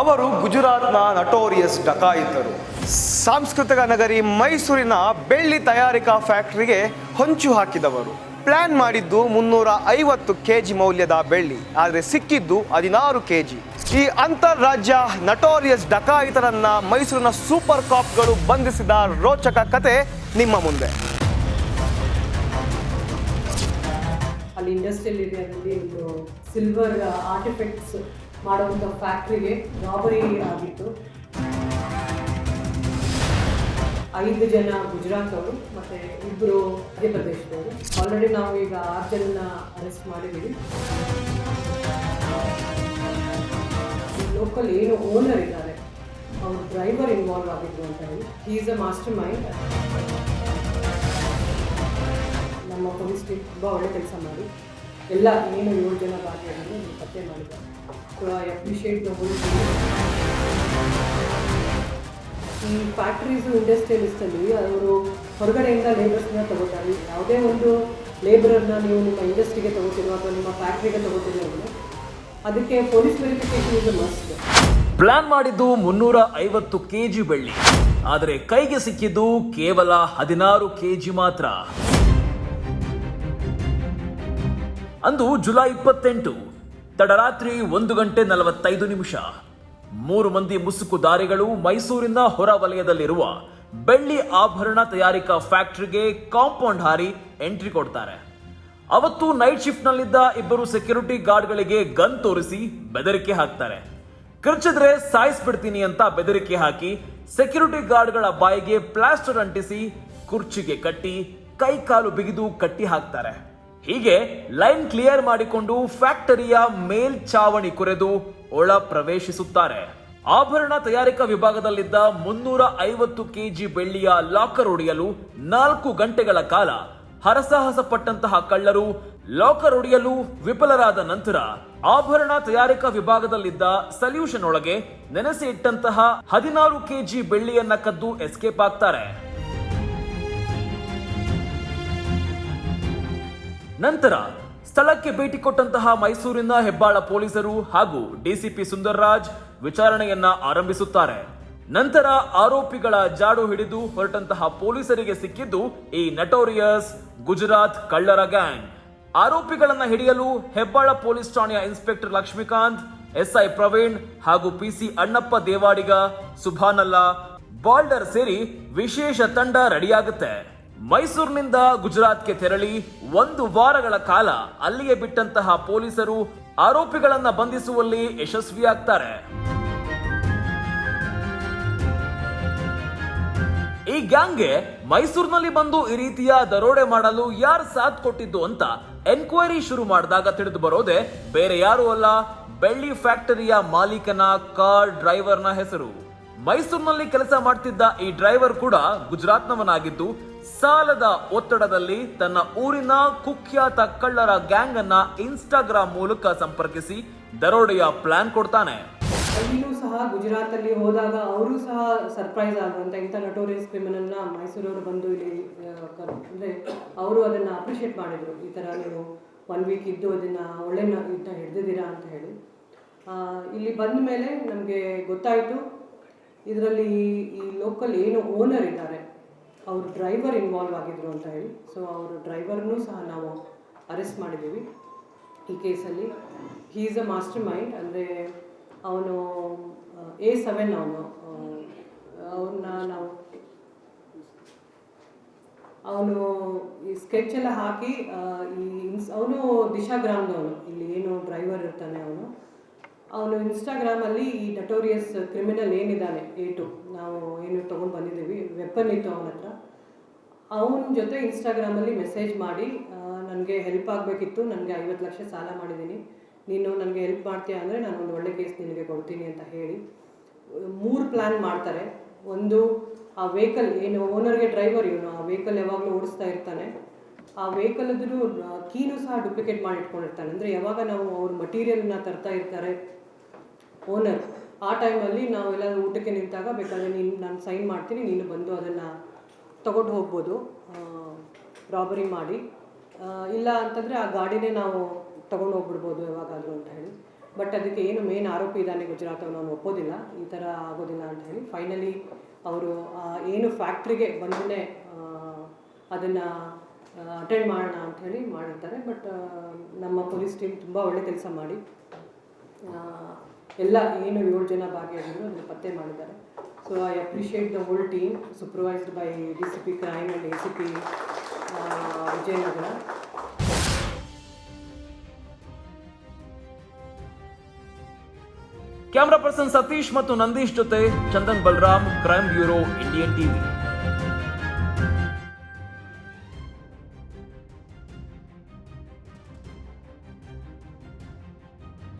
ಅವರು ಗುಜರಾತ್ನ ನಟೋರಿಯಸ್ ಡಕಾಯಿತರು. ಸಾಂಸ್ಕೃತಿಕ ನಗರಿ ಮೈಸೂರಿನ ಬೆಳ್ಳಿ ತಯಾರಿಕಾ ಫ್ಯಾಕ್ಟರಿಗೆ ಹೊಂಚು ಹಾಕಿದವರು. ಪ್ಲಾನ್ ಮಾಡಿದ್ದು ಮುನ್ನೂರ ಐವತ್ತು ಕೆ ಜಿ ಮೌಲ್ಯದ ಬೆಳ್ಳಿ, ಆದರೆ ಸಿಕ್ಕಿದ್ದು ಹದಿನಾರು ಕೆ ಜಿ ಈ ಅಂತಾರಾಜ್ಯ ನಟೋರಿಯಸ್ ಡಕಾಯಿತರನ್ನ ಮೈಸೂರಿನ ಸೂಪರ್ ಕಾಪ್ಗಳು ಬಂಧಿಸಿದ ರೋಚಕ ಕತೆ ನಿಮ್ಮ ಮುಂದೆ. ಅಲ್ಲಿ ಇಂಡಸ್ಟ್ರಿಯಲ್ ಏರಿಯಾದಲ್ಲಿ ಒಂದು ಸಿಲ್ವರ್ ಆರ್ಟಿಫೆಕ್ಟ್ಸ್ ಮಾಡುವಂಥ ಫ್ಯಾಕ್ಟ್ರಿಗೆ ರಾಬರಿ ಆಗಿತ್ತು. ಐದು ಜನ ಗುಜರಾತ್ ಅವರು ಮತ್ತು ಇಬ್ಬರು ಮಧ್ಯಪ್ರದೇಶದವರು ಆಲ್ರೆಡಿ ನಾವು ಈಗ ಆರು ಜನನ ಅರೆಸ್ಟ್ ಮಾಡಿದ್ದೀವಿ ಲೋಕಲ್ ಏನು ಓನರ್ ಇದ್ದಾರೆ, ಅವ್ರ ಡ್ರೈವರ್ ಇನ್ವಾಲ್ವ್ ಆಗಿದ್ರು ಅಂತ ಹೇಳಿ. ಈಸ್ ಅ ಮಾಸ್ಟರ್ ಮೈಂಡ್ ನಮ್ಮ ಪೊಲೀಸ್ ಟೀಮ್ ತುಂಬ ಒಳ್ಳೆ ಕೆಲಸ ಮಾಡಿ. ಎಲ್ಲ ಏನು ಏಳು ಜನ ಭಾಗಿಯಾಗಿದ್ರು ಪತ್ತೆ ಮಾಡಿದ್ದಾರೆ. ಐ ಅಪ್ರಿಷಿಯೇಟ್ ದ ಈ ಫ್ಯಾಕ್ಟ್ರೀಸು ಇಂಡಸ್ಟ್ರಿಯಲಿಸ್ಟಲ್ಲಿ ಅವರು ಹೊರಗಡೆಯಿಂದ ಲೇಬರ್ಸ್ನ ತಗೋತಾರೆ. ಯಾವುದೇ ಒಂದು ಲೇಬರನ್ನ ನೀವು ನಿಮ್ಮ ಇಂಡಸ್ಟ್ರಿಗೆ ತಗೋತೀರೋ ಅಥವಾ ನಿಮ್ಮ ಫ್ಯಾಕ್ಟ್ರಿಗೆ ತಗೋತೀರೋ ಅಂದರೆ ಅದಕ್ಕೆ ಪೊಲೀಸ್ ವೆರಿಫಿಕೇಶನ್ ಇದು ಮಸ್ಟ್ ಪ್ಲಾನ್ ಮಾಡಿದ್ದು ಮುನ್ನೂರ ಐವತ್ತು ಕೆಜಿ ಬೆಳ್ಳಿ. ಆದರೆ ಕೈಗೆ ಸಿಕ್ಕಿದ್ದು ಕೇವಲ ಹದಿನಾರು ಕೆಜಿ ಮಾತ್ರ. ಅಂದು ಜುಲೈ ಇಪ್ಪತ್ತೆಂಟು, ತಡರಾತ್ರಿ ಒಂದು ಗಂಟೆ ನಲವತ್ತೈದು ನಿಮಿಷ. ಮೂರು ಮಂದಿ ಮುಸುಕುದಾರಿಗಳು ಮೈಸೂರಿನ ಹೊರ ವಲಯದಲ್ಲಿರುವ ಬೆಳ್ಳಿ ಆಭರಣ ತಯಾರಿಕಾ ಫ್ಯಾಕ್ಟರಿಗೆ ಕಾಂಪೌಂಡ್ ಹಾರಿ ಎಂಟ್ರಿ ಕೊಡ್ತಾರೆ. ಅವತ್ತು ನೈಟ್ ಶಿಫ್ಟ್ನಲ್ಲಿದ್ದ ಇಬ್ಬರು ಸೆಕ್ಯೂರಿಟಿ ಗಾರ್ಡ್ಗಳಿಗೆ ಗನ್ ತೋರಿಸಿ ಬೆದರಿಕೆ ಹಾಕ್ತಾರೆ. ಕಿರ್ಚಿದ್ರೆ ಸಾಯಿಸ್ಬಿಡ್ತೀನಿ ಅಂತ ಬೆದರಿಕೆ ಹಾಕಿ ಸೆಕ್ಯೂರಿಟಿ ಗಾರ್ಡ್ಗಳ ಬಾಯಿಗೆ ಪ್ಲಾಸ್ಟರ್ ಅಂಟಿಸಿ ಕುರ್ಚಿಗೆ ಕಟ್ಟಿ ಕೈ ಕಾಲು ಬಿಗಿದು ಕಟ್ಟಿ ಹಾಕ್ತಾರೆ. ಹೀಗೆ ಲೈನ್ ಕ್ಲಿಯರ್ ಮಾಡಿಕೊಂಡು ಫ್ಯಾಕ್ಟರಿಯ ಮೇಲ್ಚಾವಣಿ ಕುರೆದು ಒಳ ಪ್ರವೇಶಿಸುತ್ತಾರೆ. ಆಭರಣ ತಯಾರಿಕಾ ವಿಭಾಗದಲ್ಲಿದ್ದ ಮುನ್ನೂರ ಐವತ್ತು ಕೆಜಿ ಬೆಳ್ಳಿಯ ಲಾಕರ್ ಒಡೆಯಲು ನಾಲ್ಕು ಗಂಟೆಗಳ ಕಾಲ ಹರಸಾಹಸ ಪಟ್ಟಂತಹ ಕಳ್ಳರು ಲಾಕರ್ ಒಡೆಯಲು ವಿಫಲರಾದ ನಂತರ ಆಭರಣ ತಯಾರಿಕಾ ವಿಭಾಗದಲ್ಲಿದ್ದ ಸಲ್ಯೂಷನ್ ಒಳಗೆ ನೆನೆಸಿ ಇಟ್ಟಂತಹ ಹದಿನಾರು ಕೆಜಿ ಬೆಳ್ಳಿಯನ್ನ ಕದ್ದು ಎಸ್ಕೇಪ್ ಆಗ್ತಾರೆ. ನಂತರ ಸ್ಥಳಕ್ಕೆ ಭೇಟಿ ಕೊಟ್ಟಂತಹ ಮೈಸೂರಿನ ಹೆಬ್ಬಾಳ ಪೊಲೀಸರು ಹಾಗೂ ಡಿಸಿಪಿ ಸುಂದರ್ರಾಜ್ ವಿಚಾರಣೆಯನ್ನ ಆರಂಭಿಸುತ್ತಾರೆ. ನಂತರ ಆರೋಪಿಗಳ ಜಾಡು ಹಿಡಿದು ಹೊರಟಂತಹ ಪೊಲೀಸರಿಗೆ ಸಿಕ್ಕಿದ್ದು ಈ ನಟೋರಿಯಸ್ ಗುಜರಾತ್ ಕಳ್ಳರ ಗ್ಯಾಂಗ್. ಆರೋಪಿಗಳನ್ನ ಹಿಡಿಯಲು ಹೆಬ್ಬಾಳ ಪೊಲೀಸ್ ಠಾಣೆಯ ಇನ್ಸ್ಪೆಕ್ಟರ್ ಲಕ್ಷ್ಮೀಕಾಂತ್, ಎಸ್ಐ ಪ್ರವೀಣ್ ಹಾಗೂ ಪಿಸಿ ಅಣ್ಣಪ್ಪ ದೇವಾಡಿಗ, ಸುಭಾನಲ್ಲ, ಬಾಲ್ಡರ್ ಸೇರಿ ವಿಶೇಷ ತಂಡ ರೆಡಿಯಾಗುತ್ತೆ. ಮೈಸೂರಿನಿಂದ ಗುಜರಾತ್ಗೆ ತೆರಳಿ ಒಂದು ವಾರಗಳ ಕಾಲ ಅಲ್ಲಿಯೇ ಬಿಟ್ಟಂತಹ ಪೊಲೀಸರು ಆರೋಪಿಗಳನ್ನ ಬಂಧಿಸುವಲ್ಲಿ ಯಶಸ್ವಿಯಾಗ್ತಾರೆ. ಈ ಗ್ಯಾಂಗ್ಗೆ ಮೈಸೂರಿನಲ್ಲಿ ಬಂದು ಈ ರೀತಿಯ ದರೋಡೆ ಮಾಡಲು ಯಾರು ಸಾಥ್ ಕೊಟ್ಟಿದ್ದು ಅಂತ ಎನ್ಕ್ವೈರಿ ಶುರು ಮಾಡಿದಾಗ ತಿಳಿದು ಬರೋದೆ ಬೇರೆ ಯಾರು ಅಲ್ಲ, ಬೆಳ್ಳಿ ಫ್ಯಾಕ್ಟರಿಯ ಮಾಲೀಕನ ಕಾರ್ ಡ್ರೈವರ್ನ ಹೆಸರು. ಮೈಸೂರಿನಲ್ಲಿ ಕೆಲಸ ಮಾಡ್ತಿದ್ದ ಈ ಡ್ರೈವರ್ ಕೂಡ ಗುಜರಾತ್ನವನಾಗಿದ್ದು ಸಾಲದ ಒತ್ತಡದಲ್ಲಿ ತನ್ನ ಊರಿನ ಕುಖ್ಯಾತ ಕಳ್ಳರ ಗ್ಯಾಂಗ್ ಅನ್ನ ಇನ್ಸ್ಟಾಗ್ರಾಮ್ ಮೂಲಕ ಸಂಪರ್ಕಿಸಿ ದರೋಡೆಯ ಪ್ಲಾನ್ ಕೊಡ್ತಾನೆ. ಅಲ್ಲಿಯೂ ಸಹ ಗುಜರಾತಲ್ಲಿ ಹೋದಾಗ ಅವರು ಸಹ ಸರ್ಪ್ರೈಸ್ ಆಗುವಂತ ಇಂಥ ನಟೋರಿಯಸ್ ಕ್ರಿಮಿನಲ್ನ ಮೈಸೂರವರು ಬಂದು ಇಲ್ಲಿ ಅಂದ್ರೆ ಅವರು ಅದನ್ನ ಅಪ್ರಿಷಿಯೇಟ್ ಮಾಡಿದ್ರು. ಈ ತರ ನೀವು ಒನ್ ವೀಕ್ ಇದ್ದು ಅದನ್ನ ಒಳ್ಳೆ ಇಂಥ ಹಿಡ್ದಿದ್ದೀರಾ ಅಂತ ಹೇಳಿ. ಇಲ್ಲಿ ಬಂದ ಮೇಲೆ ನಮಗೆ ಗೊತ್ತಾಯಿತು. ಇದರಲ್ಲಿ ಈ ಲೋಕಲ್ ಏನು ಓನರ್ ಇದ್ದಾರೆ. ಅವ್ರ ಡ್ರೈವರ್ ಇನ್ವಾಲ್ವ್ ಆಗಿದ್ರು ಅಂತ ಹೇಳಿ. ಸೊ ಅವ್ರ ಡ್ರೈವರ್ನೂ ಸಹ ನಾವು ಅರೆಸ್ಟ್ ಮಾಡಿದ್ದೀವಿ ಈ ಕೇಸಲ್ಲಿ. He is a mastermind ಅಂದರೆ ಅವನು ಎ ಸೆವೆನ್ ಅವನು. ಅವನ್ನ ನಾವು, ಅವನು ಈ ಸ್ಕೆಚ್ ಎಲ್ಲ ಹಾಕಿ ಅವನು ಈ ಅವನು ದಿಶಾಗ್ರಾಮ್ದವನು ಇಲ್ಲಿ ಏನು ಡ್ರೈವರ್ ಇರ್ತಾನೆ ಅವನು. ಅವನು ಇನ್ಸ್ಟಾಗ್ರಾಮಲ್ಲಿ ಈ ನಟೋರಿಯಸ್ ಕ್ರಿಮಿನಲ್ ಏನಿದ್ದಾನೆ, ಏಟು, ನಾವು ಏನು ತೊಗೊಂಡು ಬಂದಿದ್ದೀವಿ ವೆಪನ್ ಇತ್ತು ಅವನ ಹತ್ರ. ಅವನ ಜೊತೆ ಇನ್ಸ್ಟಾಗ್ರಾಮಲ್ಲಿ ಮೆಸೇಜ್ ಮಾಡಿ ನನಗೆ ಹೆಲ್ಪ್ ಆಗಬೇಕಿತ್ತು, ನನಗೆ ಐವತ್ತು ಲಕ್ಷ ಸಾಲ ಮಾಡಿದ್ದೀನಿ. ನೀನು ನನಗೆ ಹೆಲ್ಪ್ ಮಾಡ್ತೀಯಾ ಅಂದರೆ ನಾನು ಒಂದು ಒಳ್ಳೆ ಕೇಸ್ ನಿನಗೆ ಕೊಡ್ತೀನಿ ಅಂತ ಹೇಳಿ. ಮೂರು ಪ್ಲ್ಯಾನ್ ಮಾಡ್ತಾರೆ. ಒಂದು, ಆ ವೆಹಿಕಲ್ ಏನು ಓನರ್ಗೆ ಡ್ರೈವರ್ ಇವನು, ಆ ವೆಹಿಕಲ್ ಯಾವಾಗಲೂ ಓಡಿಸ್ತಾ ಇರ್ತಾನೆ. ಆ ವೆಹಿಕಲ್ದು ಕೀನು ಸಹ ಡುಪ್ಲಿಕೇಟ್ ಮಾಡಿ ಇಟ್ಕೊಂಡಿರ್ತಾನೆ. ಅಂದರೆ ಯಾವಾಗ ನಾವು ಅವ್ರ ಮಟೀರಿಯಲ್ನ ತರ್ತಾ ಇರ್ತಾರೆ ಓನರ್ ಆ ಟೈಮಲ್ಲಿ ನಾವೆಲ್ಲ ಊಟಕ್ಕೆ ನಿಂತಾಗ ಬೇಕಾದ್ರೆ ನೀನು, ನಾನು ಸೈನ್ ಮಾಡ್ತೀನಿ, ನೀನು ಬಂದು ಅದನ್ನು ತಗೊಂಡು ಹೋಗ್ಬೋದು ರಾಬರಿ ಮಾಡಿ. ಇಲ್ಲ ಅಂತಂದರೆ ಆ ಗಾಡಿನೇ ನಾವು ತಗೊಂಡು ಹೋಗ್ಬಿಡ್ಬೋದು ಯಾವಾಗಾದರೂ ಅಂತ ಹೇಳಿ. ಬಟ್ ಅದಕ್ಕೆ ಏನು ಮೇನ್ ಆರೋಪಿ ಇದ್ದಾನೆ ಗುಜರಾತ್ ಅವನು ಒಪ್ಪೋದಿಲ್ಲ. ಈ ಥರ ಆಗೋದಿಲ್ಲ ಅಂತ ಹೇಳಿ. ಫೈನಲಿ ಅವರು ಏನು ಫ್ಯಾಕ್ಟ್ರಿಗೆ ಬಂದನೇ ಅದನ್ನು ಅಟೆಂಡ್ ಮಾಡೋಣ ಅಂತ ಹೇಳಿ ಮಾಡಿರ್ತಾರೆ. ಬಟ್ ನಮ್ಮ ಪೊಲೀಸ್ ಟೀಮ್ ತುಂಬ ಒಳ್ಳೆ ಕೆಲಸ ಮಾಡಿ ಎಲ್ಲ ಏನು ಏಳು ಜನ ಭಾಗಿಯಾಗಿದ್ರು ಅದನ್ನು ಪತ್ತೆ ಮಾಡಿದ್ದಾರೆ. So I appreciate the whole team supervised by D C P crime and A C P Vijayanagar. Camera person Satish ಮತ್ತು ನಂದೀಶ್ ಜೊತೆ Chandan Balaram crime bureau Indian TV